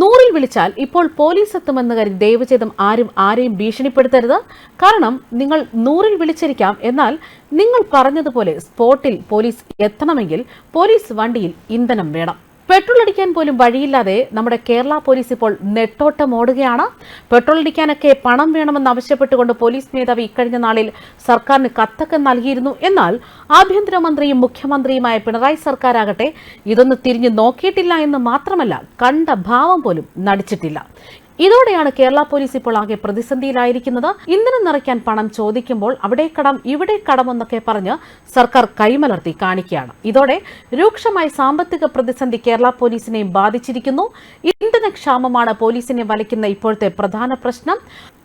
നൂറിൽ വിളിച്ചാൽ ഇപ്പോൾ പോലീസ് എത്തുമെന്ന് കരുതി ദൈവചേതം ആരും ആരെയും ഭീഷണിപ്പെടുത്തരുത്. കാരണം നിങ്ങൾ നൂറിൽ വിളിച്ചിരിക്കാം. എന്നാൽ നിങ്ങൾ പറഞ്ഞതുപോലെ സ്പോട്ടിൽ പോലീസ് എത്തണമെങ്കിൽ പോലീസ് വണ്ടിയിൽ ഇന്ധനം വേണം. പെട്രോൾ അടിക്കാൻ പോലും വഴിയില്ലാതെ നമ്മുടെ കേരള പോലീസ് ഇപ്പോൾ നെട്ടോട്ടം ഓടുകയാണ്. പെട്രോൾ അടിക്കാനൊക്കെ പണം വേണമെന്ന് ആവശ്യപ്പെട്ടുകൊണ്ട് പോലീസ് മേധാവി ഇക്കഴിഞ്ഞ നാളിൽ സർക്കാരിന് കത്തൊക്കെ നൽകിയിരുന്നു. എന്നാൽ ആഭ്യന്തരമന്ത്രിയും മുഖ്യമന്ത്രിയുമായ പിണറായി സർക്കാരാകട്ടെ ഇതൊന്ന് തിരിഞ്ഞു നോക്കിയിട്ടില്ല എന്ന് മാത്രമല്ല കണ്ട ഭാവം പോലും നടിച്ചിട്ടില്ല. ഇതോടെയാണ് കേരള പോലീസ് ഇപ്പോൾ ആകെ പ്രതിസന്ധിയിലായിരിക്കുന്നത്. ഇന്ധനം നിറയ്ക്കാൻ പണം ചോദിക്കുമ്പോൾ അവിടെ കടം ഇവിടെ കടം എന്നൊക്കെ പറഞ്ഞ് സർക്കാർ കൈമലർത്തി കാണിക്കുകയാണ്. ഇതോടെ രൂക്ഷമായ സാമ്പത്തിക പ്രതിസന്ധി കേരള പോലീസിനെയും ബാധിച്ചിരിക്കുന്നു. ഇന്ധനക്ഷാമമാണ് പോലീസിനെ വലയ്ക്കുന്ന ഇപ്പോഴത്തെ പ്രധാന പ്രശ്നം.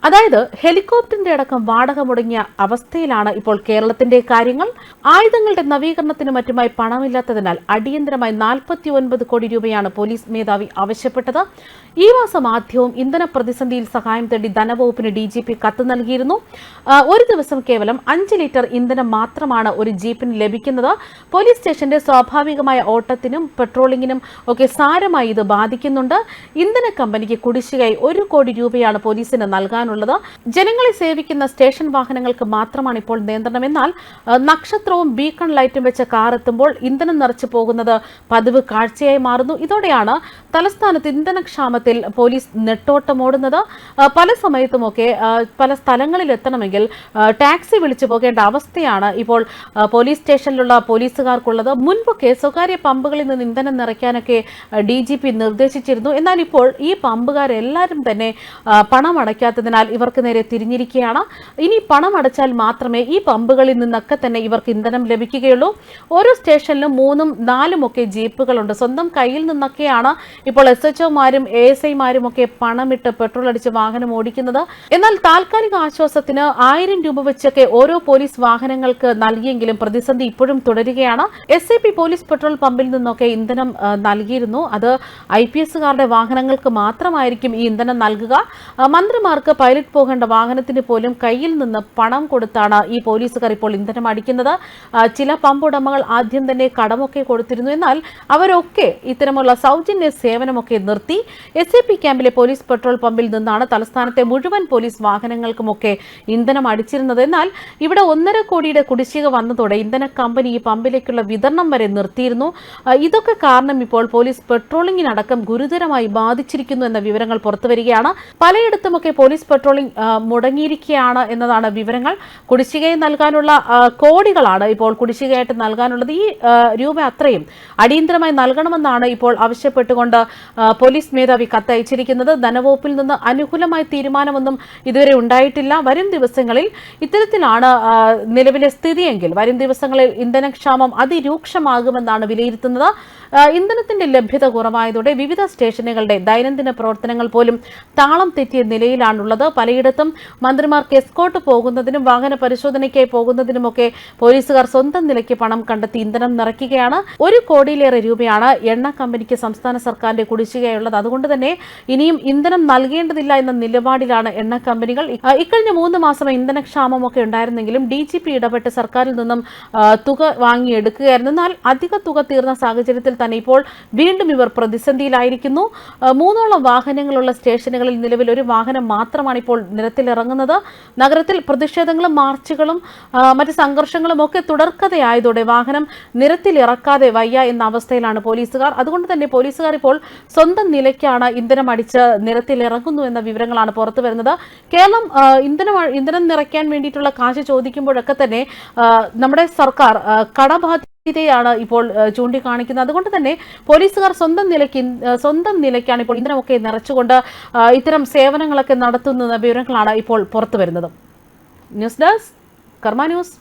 അതായത് ഹെലികോപ്റ്ററിന്റെ അടക്കം വാടക മുടങ്ങിയ അവസ്ഥയിലാണ് ഇപ്പോൾ കേരളത്തിന്റെ കാര്യങ്ങൾ. ആയുധങ്ങളുടെ നവീകരണത്തിന് മറ്റുമായി പണമില്ലാത്തതിനാൽ അടിയന്തരമായി നാൽപ്പത്തി ഒൻപത് കോടി രൂപയാണ് പോലീസ് മേധാവി ആവശ്യപ്പെട്ടത്. ഈ മാസം ആദ്യവും ഇന്ധന പ്രതിസന്ധിയിൽ സഹായം തേടി ധനവകുപ്പിന് ഡി ജി പി കത്ത് നൽകിയിരുന്നു. ഒരു ദിവസം കേവലം അഞ്ച് ലിറ്റർ ഇന്ധനം മാത്രമാണ് ഒരു ജീപ്പിന് ലഭിക്കുന്നത്. പോലീസ് സ്റ്റേഷന്റെ സ്വാഭാവികമായ ഓട്ടത്തിനും പെട്രോളിംഗിനും ഒക്കെ സാരമായി ഇത് ബാധിക്കുന്നുണ്ട്. ഇന്ധന കമ്പനിക്ക് കുടിശ്ശികയായി ഒരു കോടി രൂപയാണ് പോലീസിന് നൽകാനുള്ളത്. ജനങ്ങളെ സേവിക്കുന്ന സ്റ്റേഷൻ വാഹനങ്ങൾക്ക് മാത്രമാണ് ഇപ്പോൾ നിയന്ത്രണം. എന്നാൽ നക്ഷത്രവും ബീക്കൺ ലൈറ്റും വെച്ച കാർ എത്തുമ്പോൾ ഇന്ധനം നിറച്ചു പോകുന്നത് പതിവ് കാഴ്ചയായി മാറുന്നു. ഇതോടെയാണ് തലസ്ഥാനത്ത് ഇന്ധനക്ഷാമത്തിൽ പോലീസ് നെട്ടോട്ടമോടുന്നത് പല സമയത്തുമൊക്കെ പല സ്ഥലങ്ങളിൽ എത്തണമെങ്കിൽ ടാക്സി വിളിച്ചു പോകേണ്ട അവസ്ഥയാണ് ഇപ്പോൾ പോലീസ് സ്റ്റേഷനിലുള്ള പോലീസുകാർക്കുള്ളത്. മുൻപൊക്കെ സ്വകാര്യ പമ്പുകളിൽ നിന്ന് ഇന്ധനം നിറയ്ക്കാനൊക്കെ ഡി ജി പി നിർദ്ദേശിച്ചിരുന്നു. എന്നാൽ ഇപ്പോൾ ഈ പമ്പുകാരെല്ലാവരും തന്നെ പണം അടയ്ക്കാത്തതിനാൽ ഇവർക്ക് നേരെ തിരിഞ്ഞിരിക്കുകയാണ്. ഇനി പണം അടച്ചാൽ മാത്രമേ ഈ പമ്പുകളിൽ നിന്നൊക്കെ തന്നെ ഇവർക്ക് ഇന്ധനം ലഭിക്കുകയുള്ളൂ. ഓരോ സ്റ്റേഷനിലും മൂന്നും നാലും ഒക്കെ ജീപ്പുകളുണ്ട്. സ്വന്തം കയ്യിൽ നിന്നൊക്കെയാണ് ഇപ്പോൾ എസ് എച്ച് ഒമാരും എ എസ് ഐമാരും ഒക്കെ പണമിട്ട് പെട്രോൾ അടിച്ച് വാഹനം ഓടിക്കുന്നത്. എന്നാൽ താൽക്കാലിക ആശ്വാസത്തിന് ആയിരം രൂപ വെച്ചൊക്കെ ഓരോ പോലീസ് വാഹനങ്ങൾക്ക് നൽകിയെങ്കിലും പ്രതിസന്ധി ഇപ്പോഴും തുടരുകയാണ്. എസ് പോലീസ് പെട്രോൾ പമ്പിൽ നിന്നൊക്കെ ഇന്ധനം നൽകിയിരുന്നു. അത് ഐ പി എസുകാരുടെ വാഹനങ്ങൾക്ക് മാത്രമായിരിക്കും ഈ ഇന്ധനം നൽകുക. മന്ത്രിമാർക്ക് പൈലറ്റ് പോകേണ്ട വാഹനത്തിന് പോലും കയ്യിൽ നിന്ന് പണം കൊടുത്താണ് ഈ പോലീസുകാർ ഇപ്പോൾ ഇന്ധനം അടിക്കുന്നത്. ചില പമ്പ് ഉടമകൾ ആദ്യം തന്നെ കടമൊക്കെ കൊടുത്തിരുന്നു. എന്നാൽ അവരൊക്കെ ഇത്തരമുള്ള സൗജന്യ സേവനമൊക്കെ നിർത്തി. എസ് ക്യാമ്പിലെ പോലീസ് പെട്രോൾ പമ്പിൽ നിന്നാണ് തലസ്ഥാനത്തെ മുഴുവൻ പോലീസ് വാഹനങ്ങൾക്കുമൊക്കെ ഇന്ധനം അടിച്ചിരുന്നത്. എന്നാൽ ഇവിടെ ഒന്നര കോടിയുടെ കുടിശ്ശിക വന്നതോടെ ഇന്ധന കമ്പനി ഈ പമ്പിലേക്കുള്ള വിതരണം വരെ നിർത്തിയിരുന്നു. ഇതൊക്കെ കാരണം ഇപ്പോൾ പോലീസ് പെട്രോളിംഗിനടക്കം ഗുരുതരമായി ബാധിച്ചിരിക്കുന്നു എന്ന വിവരങ്ങൾ പുറത്തുവരികയാണ്. പലയിടത്തുമൊക്കെ പോലീസ് പെട്രോളിംഗ് മുടങ്ങിയിരിക്കുകയാണ് എന്നതാണ് വിവരങ്ങൾ. കുടിശ്ശികയിൽ നൽകാനുള്ള കോടികളാണ് ഇപ്പോൾ കുടിശ്ശികയായിട്ട് നൽകാനുള്ളത്. ഈ രൂപ അത്രയും അടിയന്തരമായി നൽകണമെന്നാണ് ഇപ്പോൾ ആവശ്യപ്പെട്ടുകൊണ്ട് പോലീസ് മേധാവി കത്തയച്ചിരിക്കുന്നത്. ധനവകുപ്പിൽ നിന്ന് അനുകൂലമായ തീരുമാനമൊന്നും ഇതുവരെ ഉണ്ടായിട്ടില്ല. വരും ദിവസങ്ങളിൽ ഇത്തരത്തിലാണ് നിലവിലെ സ്ഥിതിയെങ്കിൽ വരും ദിവസങ്ങളിൽ ഇന്ധനക്ഷാമം അതിരൂക്ഷമാകുമെന്നാണ് വിലയിരുത്തുന്നത്. ഇന്ധനത്തിന്റെ ലഭ്യത കുറവായതോടെ വിവിധ സ്റ്റേഷനുകളുടെ ദൈനംദിന പ്രവർത്തനങ്ങൾ പോലും താളം തെറ്റിയ നിലയിലാണുള്ളത്. പലയിടത്തും മന്ത്രിമാർക്ക് എസ്കോട്ട് പോകുന്നതിനും വാഹന പരിശോധനയ്ക്കായി പോകുന്നതിനുമൊക്കെ പോലീസുകാർ സ്വന്തം നിലയ്ക്ക് പണം കണ്ടെത്തി ഇന്ധനം നിറയ്ക്കുകയാണ്. ഒരു കോടിയിലേറെ രൂപയാണ് എണ്ണ കമ്പനിക്ക് സംസ്ഥാന സർക്കാരിന്റെ കുടിശ്ശികയുള്ളത്. അതുകൊണ്ട് തന്നെ ഇനിയും ഇന്ധനം നൽകേണ്ടതില്ല എന്ന നിലപാടിലാണ് എണ്ണ കമ്പനികൾ. ഇക്കഴിഞ്ഞ മൂന്ന് മാസം ഇന്ധനക്ഷാമമൊക്കെ ഉണ്ടായിരുന്നെങ്കിലും ഡി ജി പി ഇടപെട്ട് സർക്കാരിൽ നിന്നും തുക വാങ്ങിയെടുക്കുകയായിരുന്നു. എന്നാൽ അധിക തുക തീർന്ന സാഹചര്യത്തിൽ തന്നെ ഇപ്പോൾ വീണ്ടും ഇവർ പ്രതിസന്ധിയിലായിരിക്കുന്നു. മൂന്നോളം വാഹനങ്ങളുള്ള സ്റ്റേഷനുകളിൽ നിലവിൽ ഒരു വാഹനം മാത്രമാണ് ഇപ്പോൾ നിരത്തിലിറങ്ങുന്നത്. നഗരത്തിൽ പ്രതിഷേധങ്ങളും മാർച്ചുകളും മറ്റ് സംഘർഷങ്ങളും ഒക്കെ തുടർക്കഥയായതോടെ വാഹനം നിരത്തിലിറക്കാതെ വയ്യ എന്ന അവസ്ഥയിലാണ് പോലീസുകാർ. അതുകൊണ്ട് തന്നെ പോലീസുകാർ ഇപ്പോൾ സ്വന്തം നിലയ്ക്കാണ് ഇന്ധനം അടിച്ച് നിരത്തിലിറങ്ങുന്നു എന്ന വിവരങ്ങളാണ് പുറത്തു വരുന്നത്. കേരളം ഇന്ധനം ഇന്ധനം നിറയ്ക്കാൻ വേണ്ടിയിട്ടുള്ള കാശ് ചോദിക്കുമ്പോഴൊക്കെ തന്നെ നമ്മുടെ സർക്കാർ ആ, കടബാധ്യതയാണ് ഇപ്പോൾ ചൂണ്ടിക്കാണിക്കുന്നത്. അതുകൊണ്ട് തന്നെ പോലീസുകാർ സ്വന്തം നിലയ്ക്ക് സ്വന്തം നിലയ്ക്കാണ് ഇപ്പോൾ ഇന്ധനമൊക്കെ നിറച്ചുകൊണ്ട് ഇത്തരം സേവനങ്ങളൊക്കെ നടത്തുന്ന വിവരങ്ങളാണ് ഇപ്പോൾ പുറത്തു വരുന്നത് ന്യൂസ് ഡെസ്ക് കർമ്മ ന്യൂസ്.